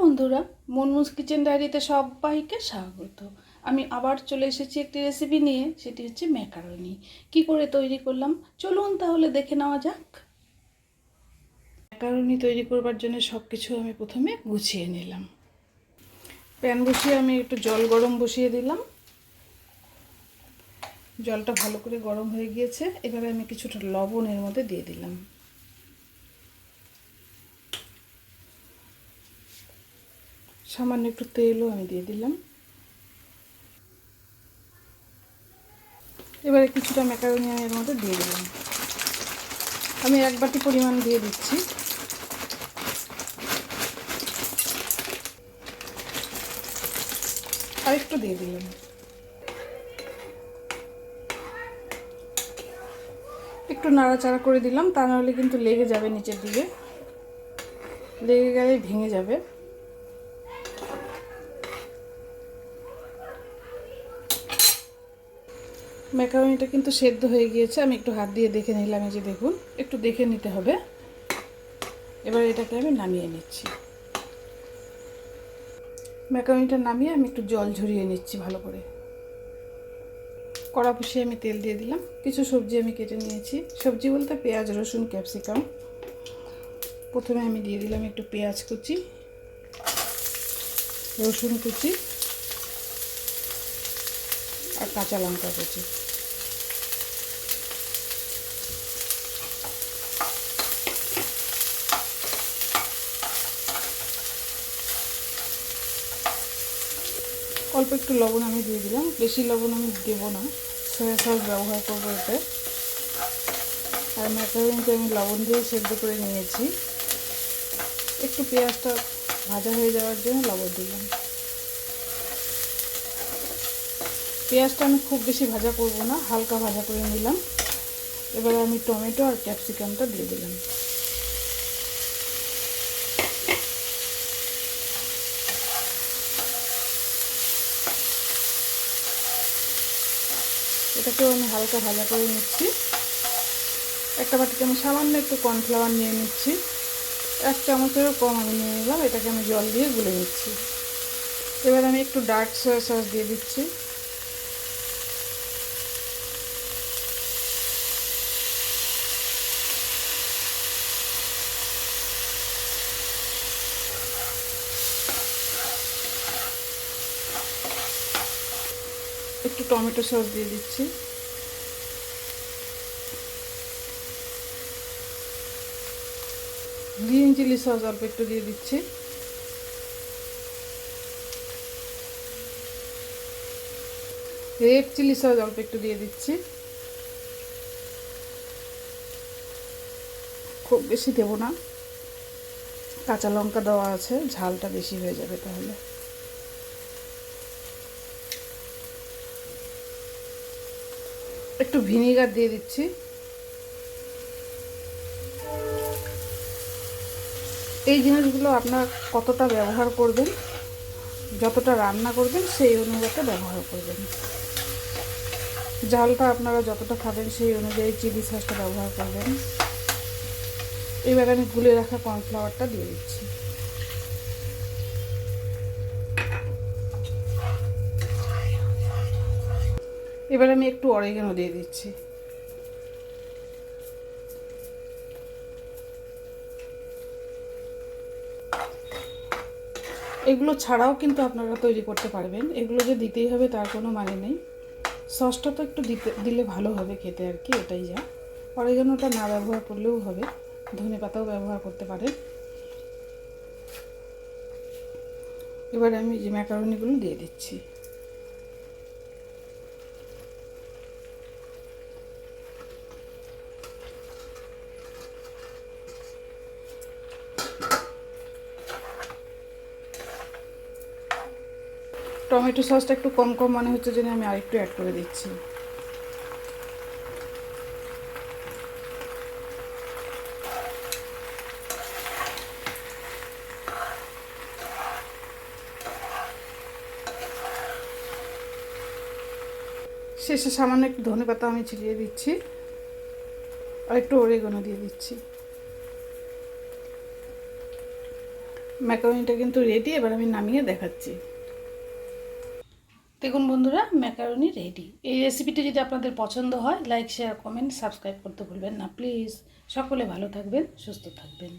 বন্ধুরা মনমুস কিচেন ডায়েরিতে সবাইকে স্বাগত। আমি আবার চলে এসেছি একটি রেসিপি নিয়ে, সেটি হচ্ছে ম্যাকারনি কি করে তৈরি করলাম? চলুন তাহলে দেখে নেওয়া যাক। ম্যাকারনি তৈরি করবার জন্য সব কিছু আমি প্রথমে গুছিয়ে নিলাম। প্যান বসিয়ে আমি একটু জল গরম বসিয়ে দিলাম। জলটা ভালো করে গরম হয়ে গিয়েছে। এবারে আমি কিছুটা লবণ এর মধ্যে দিয়ে দিলাম। সামান্য একটু তেলও আমি দিয়ে দিলাম। এবারে কিছুটা ম্যাকারনি আমি এর মধ্যে দিয়ে দিলাম। আমি এক বাটি পরিমাণ দিয়ে দিচ্ছি। আর একটু দিয়ে দিলাম। একটু নাড়াচাড়া করে দিলাম, তা নাহলে কিন্তু লেগে যাবে নিচের দিকে। লেগে গেলে ভেঙে যাবে। ম্যাকারনিটা কিন্তু সেদ্ধ হয়ে গিয়েছে। আমি একটু হাত দিয়ে দেখে নিলাম, এই যে দেখুন। একটু দেখে নিতে হবে। এবার এটাকে আমি নামিয়ে নিচ্ছি। ম্যাকারনিটা নামিয়ে আমি একটু জল ঝরিয়ে নিচ্ছি ভালো করে। কড়া পুষিয়ে আমি তেল দিয়ে দিলাম। কিছু সবজি আমি কেটে নিয়েছি। সবজি বলতে পেঁয়াজ, রসুন, ক্যাপসিকাম। প্রথমে আমি দিয়ে দিলাম একটু পেঁয়াজ কুচি, রসুন কুচি। আর কাঁচা লঙ্কা কুচি। অল্প একটু লবণ আমি দিয়ে দিলাম। বেশি লবণ আমি দেবো না। সয়া সস ব্যবহার করব এতে। আর ম্যাকারনিতে আমি লবণ দিয়ে সেদ্ধ করে নিয়েছি, একটু পেঁয়াজটা ভাজা হয়ে যাওয়ার জন্য লবণ দিলাম। পেঁয়াজটা আমি খুব বেশি ভাজা করব না, হালকা ভাজা করে নিলাম। এবারে আমি টমেটো আর ক্যাপসিকামটা দিয়ে দিলাম। এটাকেও আমি হালকা ভাজা করে নিচ্ছি। একটা বাটিতে আমি সামান্য একটু কর্নফ্লাওয়ার নিয়ে নিচ্ছি। এক চামচেরও কম আমি নিয়ে নিলাম, এটাকে আমি জল দিয়ে গুলে নিচ্ছি। এবার আমি একটু ডার্ক সয়া সস দিয়ে দিচ্ছি। একটু টমেটো সস দিয়ে দিচ্ছি। গ্রিন চিলি সস অল্প একটু দিয়ে দিচ্ছি। রেড চিলি সস অল্প একটু দিয়ে দিচ্ছি। খুব বেশি দেবো না। কাঁচা লঙ্কা দেওয়া আছে, ঝালটা বেশি হয়ে যাবে তাহলে। একটু ভিনিগার দিয়ে দিচ্ছি। এই জিনিসগুলো আপনার কতটা ব্যবহার করবেন, যতটা রান্না করবেন, সেই অনুযায়ী ব্যবহার করবেন। জালটা আপনারা যতটা খাবেন, সেই অনুযায়ী চিলি সসটা ব্যবহার করবেন। এবার আমি গুলে রাখা কর্নফ্লাওয়ারটা দিয়ে দিচ্ছি। এবার আমি একটু অরেগানো দিয়ে দিচ্ছি। এগুলো ছাড়াও কিন্তু আপনারা তৈরি করতে পারবেন। এগুলো যে দিতেই হবে তার কোনো মানে নেই। সসটা তো একটু দিতে, দিলে ভালো হবে খেতে আর কি এটাই যা। অরেগানোটা না ব্যবহার করলেও হবে। ধনে পাতাও ব্যবহার করতে পারেন। এবার আমি যে ম্যাকারনিগুলো দিয়ে দিচ্ছি। টমেটো সসটা একটু কম কম মনে হচ্ছে জন্য আমি আরেকটু অ্যাড করে দিচ্ছি। শেষে সামান্য একটু ধনে পাতা আমি ছিটিয়ে দিচ্ছি। আর একটু ওরেগনো দিয়ে দিচ্ছি। ম্যাকারনিটা কিন্তু রেডি এবার আমি নামিয়ে দেখাচ্ছি। দেখুন বন্ধুরা ম্যাকারনি রেডি এই রেসিপিটি যদি আপনাদের পছন্দ হয় লাইক শেয়ার কমেন্ট সাবস্ক্রাইব করতে ভুলবেন না। প্লিজ সকলে ভালো থাকবেন, সুস্থ থাকবেন।